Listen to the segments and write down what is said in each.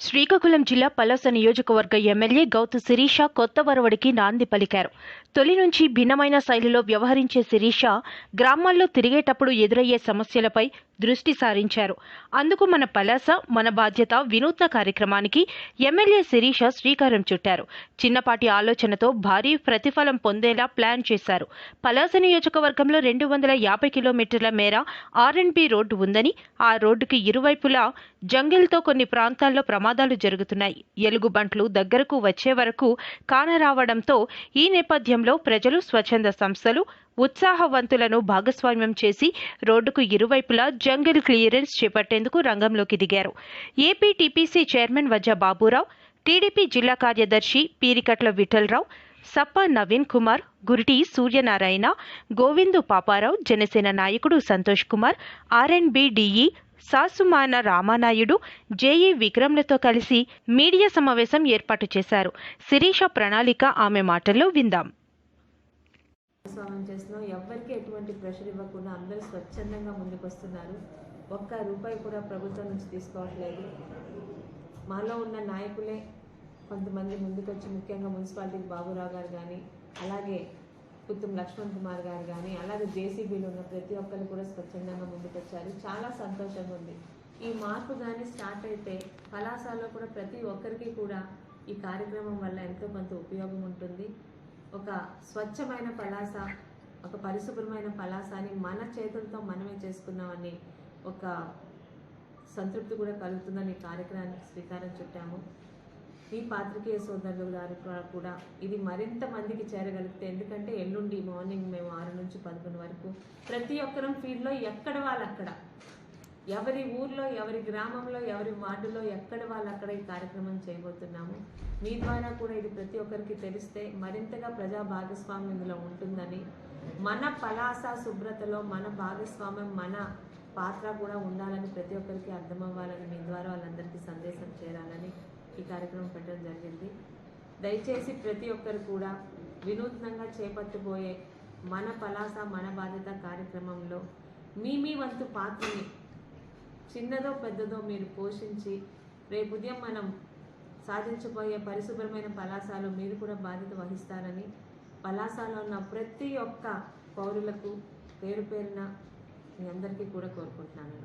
శ్రీకాకుళం జిల్లా పలాస నియోజకవర్గ ఎమ్మెల్యే గౌతు శిరీష కొత్త వరవడికి నాంది పలికారు. తొలి నుంచి భిన్నమైన శైలిలో వ్యవహరించే శిరీష గ్రామాల్లో తిరిగేటప్పుడు ఎదురయ్యే సమస్యలపై దృష్టి సారించారు. అందుకు మన పలాస మన బాధ్యత వినూత్న కార్యక్రమానికి ఎమ్మెల్యే శిరీష శ్రీకారం చుట్టారు. చిన్నపాటి ఆలోచనతో భారీ ప్రతిఫలం పొందేలా ప్లాన్ చేశారు. పలాస నియోజకవర్గంలో రెండు వందల యాభై కిలోమీటర్ల మేర ఆర్ఎన్బి రోడ్డు ఉందని ఆ రోడ్డుకి ఇరువైపులా జంగిల్తో కొన్ని ప్రాంతాల్లో ప్రమాదం ప్రమాదాలు జరుగుతున్నాయి. ఎలుగుబంట్లు దగ్గరకు వచ్చే వరకు కానరావడంతో ఈ నేపథ్యంలో ప్రజలు స్వచ్ఛంద సంస్థలు ఉత్సాహవంతులను భాగస్వామ్యం చేసి రోడ్డుకు ఇరువైపులా జంగిల్ క్లియరెన్స్ చేపట్టేందుకు రంగంలోకి దిగారు. AP TPC chairman Vajja Baburao TDP జిల్లా కార్యదర్శి పీరికట్ల విఠలరావు సప్ప నవీన్ కుమార్ గురిటి సూర్యనారాయణ గోవిందు పాపారావు జనసేన నాయకుడు Santosh Kumar R N B DE Sasumana Ramanaidu JE విక్రమ్లతో కలిసి మీడియా సమావేశం ఏర్పాటు చేశారు. శిరీష ప్రణాళిక ఆమె మాటల్లో విందాం. భాగస్వామ్యం చేస్తున్నాం ఎవరికి ఎటువంటి ప్రెషర్ ఇవ్వకుండా అందరూ స్వచ్ఛందంగా ముందుకు వస్తున్నారు ఒక్క రూపాయి కూడా ప్రభుత్వం నుంచి తీసుకోవట్లేదు. మాలో ఉన్న నాయకులే కొంతమంది ముందుకొచ్చి ముఖ్యంగా మున్సిపాలిటీ బాబురావు గారు కానీ అలాగే పుత్తం లక్ష్మణ్ కుమార్ గారు కానీ అలాగే జేసీబీలో ఉన్న ప్రతి ఒక్కరు కూడా స్వచ్ఛందంగా ముందుకొచ్చారు. చాలా సంతోషంగా ఉంది. ఈ మార్పు కానీ స్టార్ట్ అయితే కళాశాలలో కూడా ప్రతి ఒక్కరికి కూడా ఈ కార్యక్రమం వల్ల ఎంతో కొంత ఉపయోగం ఉంటుంది. ఒక స్వచ్ఛమైన పలాస ఒక పరిశుభ్రమైన పలాసాని మన చేతులతో మనమే చేసుకున్నామని ఒక సంతృప్తి కూడా కలుగుతుందని ఈ కార్యక్రమానికి శ్రీకారం చుట్టాము. ఈ పాత్రికేయ సోదరులు గారు కూడా- ఇది మరింత మందికి చేరగలిగితే ఎందుకంటే ఎల్లుండి మార్నింగ్ మేము ఆరు నుంచి పదకొండు వరకు ప్రతి ఒక్కరం ఫీల్డ్లో ఎక్కడ వాళ్ళు అక్కడ ఎవరి ఊర్లో ఎవరి గ్రామంలో ఎవరి వార్డులో ఎక్కడ వాళ్ళు అక్కడ ఈ కార్యక్రమం చేయబోతున్నాము. మీ ద్వారా కూడా ఇది ప్రతి ఒక్కరికి తెలిస్తే మరింతగా ప్రజా భాగస్వామ్యం ఇందులో ఉంటుందని మన పలాస శుభ్రతలో మన భాగస్వామ్యం మన పాత్ర కూడా ఉండాలని ప్రతి ఒక్కరికి అర్థమవ్వాలని మీ ద్వారా వాళ్ళందరికీ సందేశం చేరాలని ఈ కార్యక్రమం పెట్టడం జరిగింది. దయచేసి ప్రతి ఒక్కరు కూడా వినూత్నంగా చేపట్టబోయే మన పలాస మన బాధ్యత కార్యక్రమంలో మీ మీ వంతు పాత్రని చిన్నదో పెద్దదో మీరు పోషించి రేపు ఉదయం మనం సాధించబోయే పరిశుభ్రమైన పలాసాలు మీరు కూడా బాధ్యత వహిస్తారని పలాసాలో ఉన్న ప్రతి ఒక్క పౌరులకు పేరు పేరున మీ అందరికీ కూడా కోరుకుంటున్నాను.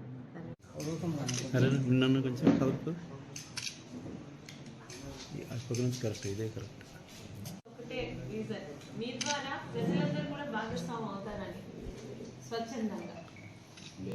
గురించి కరెక్ట్ ఇదే కరెక్ట్. ఒకటే రీజన్ మీ ద్వారా ప్రజలందరూ కూడా భాగస్వామ్యం అవుతారని స్వచ్ఛందంగా.